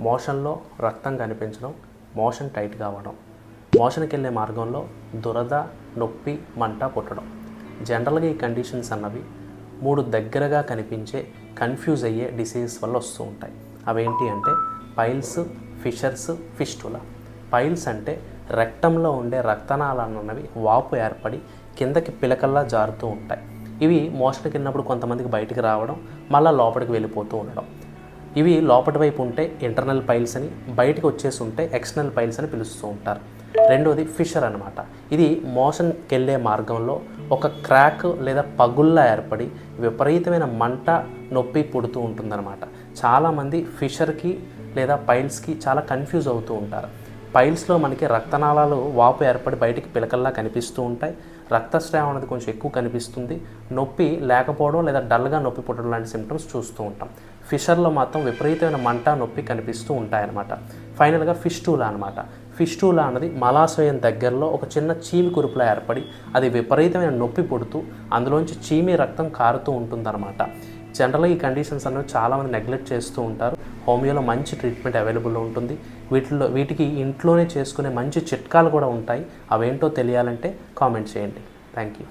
మోషన్లో రక్తం కనిపించడం మోషన్ టైట్ కావడం మోషన్కి వెళ్ళే మార్గంలో దురద నొప్పి మంట పుట్టడం. జనరల్గా ఈ కండిషన్స్ అన్నవి మూడు దగ్గరగా కనిపించే కన్ఫ్యూజ్ అయ్యే డిసీజెస్ వల్ల వస్తూ ఉంటాయి. అవేంటి అంటే పైల్స్ ఫిషర్స్ ఫిస్టులా. పైల్స్ అంటే రక్తంలో ఉండే రక్తనాళాలు అన్నవి వాపు ఏర్పడి కిందకి పిలకల్లా జారుతూ ఉంటాయి. ఇవి మోషన్కి వెళ్ళినప్పుడు కొంతమందికి బయటికి రావడం మళ్ళీ లోపలికి వెళ్ళిపోతూ ఉండడం. ఇవి లోపటి వైపు ఉంటే ఇంటర్నల్ పైల్స్ అని బయటకు వచ్చేసి ఉంటే ఎక్స్టర్నల్ పైల్స్ అని పిలుస్తూ ఉంటారు. రెండోది ఫిషర్ అనమాట ఇది మోషన్కి వెళ్ళే మార్గంలో ఒక క్రాక్ లేదా పగుల్లా ఏర్పడి విపరీతమైన మంట నొప్పి పుడుతూ ఉంటుందన్నమాట. చాలామంది ఫిషర్కి లేదా పైల్స్కి చాలా కన్ఫ్యూజ్ అవుతూ ఉంటారు. పైల్స్లో మనకి రక్తనాళాలు వాపు ఏర్పడి బయటికి పిలకల్లా కనిపిస్తూ ఉంటాయి. రక్తస్రావం అనేది కొంచెం ఎక్కువ కనిపిస్తుంది. నొప్పి లేకపోవడం లేదా డల్గా నొప్పి పుట్టడం లాంటి సిమ్టమ్స్ చూస్తూ ఉంటాం. ఫిషర్లో మాత్రం విపరీతమైన మంట నొప్పి కనిపిస్తూ ఉంటాయన్నమాట. ఫైనల్గా ఫిస్టూలా అనమాట ఫిస్టూలా అన్నది మలాశయం దగ్గరలో ఒక చిన్న చీమి కురుపులా ఏర్పడి అది విపరీతమైన నొప్పి పుడుతూ అందులోంచి చీమి రక్తం కారుతూ ఉంటుందన్నమాట. జనరల్గా ఈ కండిషన్స్ అనేవి చాలామంది నెగ్లెక్ట్ చేస్తూ ఉంటారు. హోమియోలో మంచి ట్రీట్మెంట్ అవైలబుల్ ఉంటుంది. వీటిలో వీటికి ఇంట్లోనే చేసుకునే మంచి చిట్కాలు కూడా ఉంటాయి. అవేంటో తెలియాలంటే కామెంట్ చేయండి. Thank you